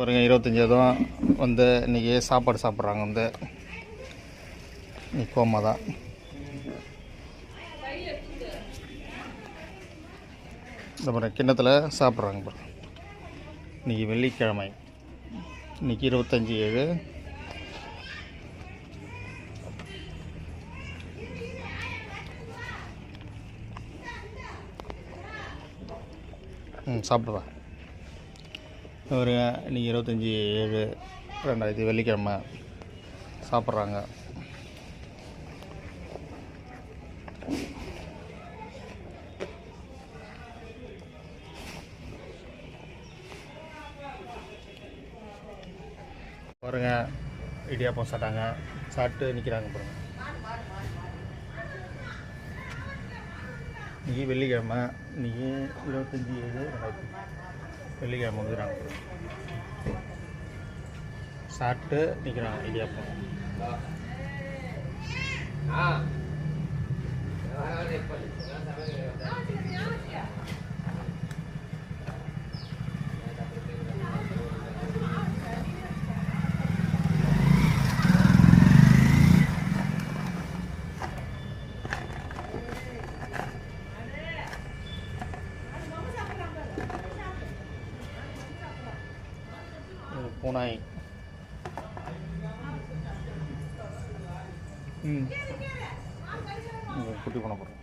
பாருங்க இருபத்தஞ்சாவதும் வந்து இன்றைக்கி சாப்பாடு சாப்பிட்றாங்க வந்து. நிக்கோமா கோமா தான். இந்த பாருங்க கிண்ணத்தில் சாப்பிட்றாங்க பாருங்க. இன்றைக்கி வெள்ளிக்கிழமை. இன்றைக்கி இருபத்தஞ்சி ஏழு. ம் சாப்பிடுவா ஒரு இன்றைக்கி இருபத்தஞ்சி ஏழு ரெண்டாயிரத்தி வெள்ளிக்கிழமை. சாப்பிட்றாங்க. பாருங்க இடியாப்பம் சாப்பிட்டாங்க. சாப்பிட்டு நிற்கிறாங்க பாருங்க. இன்னைக்கு வெள்ளிக்கிழமை இன்னைக்கு இருபத்தஞ்சி ஏழு ரெண்டாயிரத்தி வெள்ளிக்கிழமை வந்துக்கிறாங்க சாப்பிட்டு நிற்கிறான் இடியாப்பம். ஆ. பூனாய். ம். குட்டி பண்ண போகிறோம்